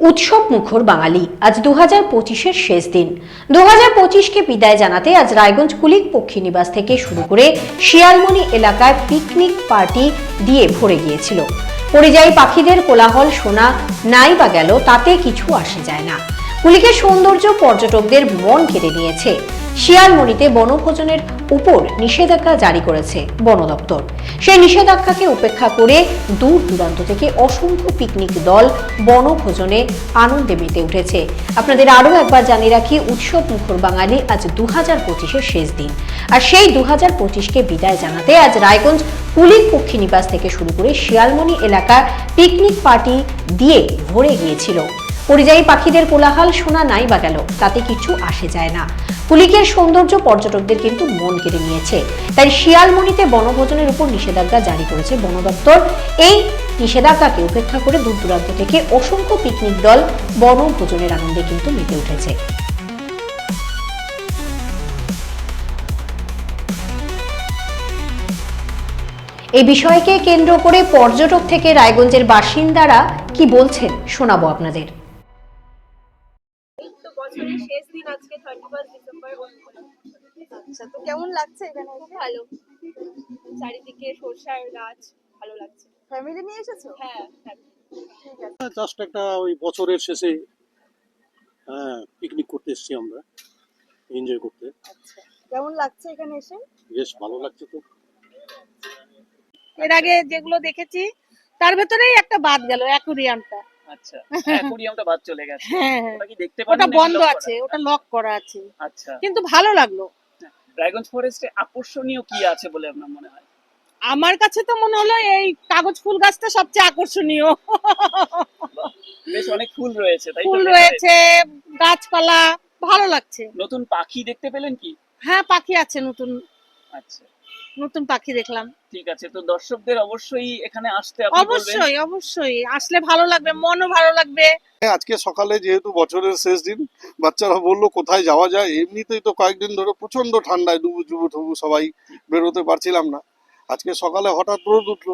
উৎসব মুখর বাঙালি। আজ দু হাজার পঁচিশের শেষ দিন। দু হাজার পঁচিশকে বিদায় জানাতে আজ রায়গঞ্জ কুলিক পক্ষী নিবাস থেকে শুরু করে শিয়ালমণি এলাকায় পিকনিক পার্টি দিয়ে ভরে গিয়েছিল। পরিযায়ী পাখিদের কোলাহল শোনা নাই বা গেল, তাতে কিছু আসে যায় না। কুলিকের সৌন্দর্য পর্যটকদের মন কেড়ে নিয়েছে। শিয়ালমণিতে বনভোজনের উপর নিষেধাজ্ঞা জারি করেছে বন দপ্তর। সেই নিষেধাজ্ঞাকে উপেক্ষা করে দূর দূরান্ত থেকে অসংখ্য পিকনিক দল বনভোজনে আনন্দে মেতে উঠেছে। আপনাদের আরও একবার জানিয়ে রাখি, উৎসব মুখর বাঙালি আজ দু হাজার পঁচিশের শেষ দিন। আর সেই দু হাজার পঁচিশকে বিদায় জানাতে আজ রায়গঞ্জ কুলিক পক্ষী নিবাস থেকে শুরু করে শিয়ালমণি এলাকার পিকনিক পার্টি দিয়ে ভরে গিয়েছিল। পরিযায়ী পাখিদের কোলাহাল শোনা নাই বা গেল। তাতে কিছু আসে যায় না। কুলিকের সৌন্দর্য পর্যটকদের কিন্তু মন কেড়ে নিয়েছে। তাই শিয়ালমণিতে বনভোজনের উপর নিষেধাজ্ঞা জারি করেছে বন দপ্তর। এই নিষেধাজ্ঞাকে উপেক্ষা করে দূর দূরান্ত থেকে অসংখ্য পিকনিক দল বনভোজনের আনন্দে কিন্তু মেতে উঠেছে। এই বিষয়কে কেন্দ্র করে পর্যটক থেকে রায়গঞ্জের বাসিন্দারা কি বলছেন শোনাবো আপনাদের। বছরের শেষ দিন আজকে থার্টি ফার্স্ট ডিসেম্বর আচ্ছা তো কেমন লাগছে এখানে খুব ভালো। চারিদিকে সরষার গাছ ভালো লাগছে। ফ্যামিলি নিয়ে এসেছ? হ্যাঁ হ্যাঁ জাস্ট একটা ওই বছরের শেষে হ্যাঁ পিকনিক করতে এসেছি আমরা এনজয় করতে। আচ্ছা কেমন লাগছে এখানে এসে? বেশ ভালো লাগছে তো। এর আগে যেগুলো দেখেছি তার ভেতরেই একটা বাদ গেল অ্যাকুরিয়ামটা আচ্ছা। অ্যাকোরিয়ামটা বাদ চলে গেছে। হ্যাঁ হ্যাঁ। ওটা কি দেখতে পারেন ওটা বন্ধ আছে ওটা লক করা আছে। আচ্ছা। কিন্তু ভালো লাগল। ড্রাগন ফরেস্টে আকর্ষণীয় কি আছে বলে আপনার মনে হয়? আমার কাছে তো মনে হলো এই কাগজ ফুল গাছটা সবচেয়ে আকর্ষণীয়। বেশ অনেক ফুল রয়েছে তাই ফুল রয়েছে গাছপালা ভালো লাগছে। নতুন পাখি দেখতে পেলেন কি? হ্যাঁ পাখি আছে নতুন। আচ্ছা। নতুন পাখি দেখলাম। ঠিক আছে তো দর্শকদের অবশ্যই এখানে আসতে অবশ্যই অবশ্যই। আসলে ভালো লাগবে মনও ভালো লাগবে। আজকে সকালে যেহেতু বছরের শেষ দিন বাচ্চারা বলল কোথায় যাওয়া যায় এমনিতেই তো কয়েকদিন ধরে প্রচণ্ড ঠান্ডায় ডুবু ডুবু ঠুবু সবাই বেরোতে পারছিলাম না। আজকে সকালে হঠাৎ রোদ উঠল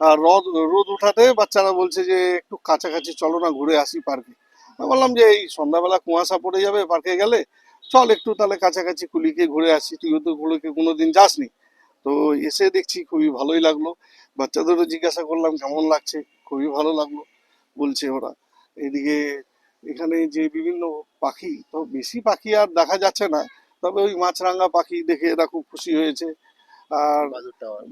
আর রোদ রোদ উঠাতে বাচ্চারা বলছে যে একটু কাছাকাছি চলো না ঘুরে আসি পার্কে। আমি বললাম যে এই সন্ধ্যাবেলা কুয়াশা পড়ে যাবে পার্কে গেলে চল একটু তাহলে কাছাকাছি কুলিকে ঘুরে আসি। তুইও তো কুলিকে কোনোদিন যাসনি। তো এসে দেখছি খুবই ভালোই লাগল। বাচ্চাদেরও জিজ্ঞাসা করলাম কেমন লাগছে? খুবই ভালো লাগল বলছে ওরা। এদিকে এখানে যে বিভিন্ন পাখি তো বেশি পাখি আর দেখা যাচ্ছে না তবে ওই মাছরাঙা পাখি দেখে এরা খুব খুশি হয়েছে। আর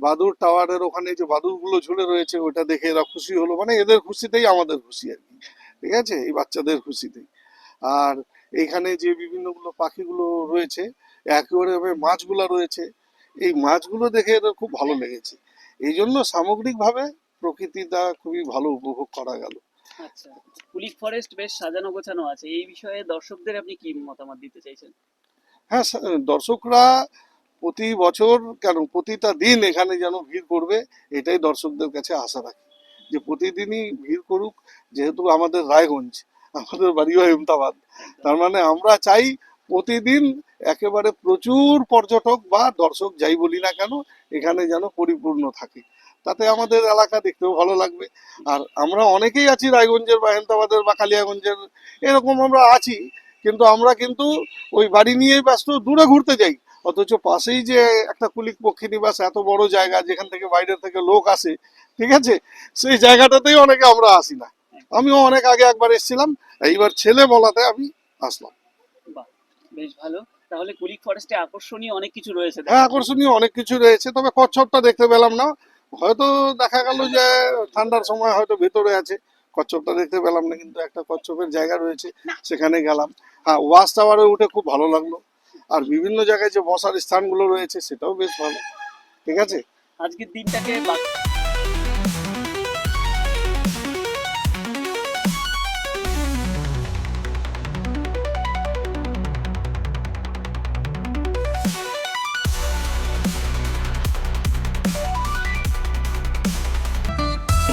বাদুর টাওয়ারের ওখানে যে বাদুরগুলো ঝুলে রয়েছে ওটা দেখে এরা খুশি হলো। মানে এদের খুশিতেই আমাদের খুশি আর কি। ঠিক আছে? এই বাচ্চাদের খুশিতেই। আর এখানে যে বিভিন্নগুলো পাখিগুলো রয়েছে একেবারে মাছগুলো রয়েছে। এই মাছগুলো দেখে এদের খুব ভালো লেগেছে। এই জন্য সামগ্রিকভাবে প্রকৃতিটা খুবই ভালো উপভোগ করা গেল। আচ্ছা পুলিশ ফরেস্ট বেশ সাজানো গোছানো আছে। এই বিষয়ে দর্শকদের আপনি কি মতামত দিতে চাইছেন? হ্যাঁ দর্শকরা প্রতি বছর কেন প্রতিটা দিন এখানে যেন ভিড় করবে এটাই দর্শকদের কাছে আশা রাখি। যে প্রতিদিনই ভিড় করুক যেহেতু আমাদের রায়গঞ্জ আমাদের বাড়িও হেমতাবাদ তার মানে আমরা চাই প্রতিদিন একেবারে প্রচুর পর্যটক বা দর্শক যাই বলি না কেন, এখানে যেন পরিপূর্ণ থাকে। তাতে আমাদের এলাকা দেখতেও ভালো লাগবে। আর আমরা অনেকেই আছি রায়গঞ্জের বা হেমতাবাদের বা কালিয়াগঞ্জের, এরকম আমরা আছি, কিন্তু আমরা কিন্তু ওই বাড়ি নিয়েই ব্যস্ত, দূরে ঘুরতে যাই। অথচ পাশেই যে একটা কুলিক পক্ষী নিবাস এত বড় জায়গা, যেখান থেকে বাইরের থেকে লোক আসে, ঠিক আছে? সেই জায়গাটাতেই অনেকে আমরা আসি না। আমিও অনেক আগে একবার এসেছিলাম, এইবার ছেলে বলাতে আমি আসলাম। বেশ ভালো। তাহলে কুলিক ফরেস্টে আকর্ষণীয় অনেক কিছু রয়েছে। হ্যাঁ আকর্ষণীয় অনেক কিছু রয়েছে। তবে কচ্ছপটা দেখতে পেলাম না। হয়তো দেখা গেল যে ঠান্ডার সময় হয়তো ভেতরে আছে। কচ্ছপটা দেখতে পেলাম না কিন্তু একটা কচ্ছপের জায়গা রয়েছে সেখানে গেলাম। হ্যাঁ ওয়াচ টাওয়ারে উঠে খুব ভালো লাগল। আর বিভিন্ন জায়গায় যে বসার স্থানগুলো রয়েছে সেটাও বেশ ভালো। ঠিক আছে? আজকের দিনটাকে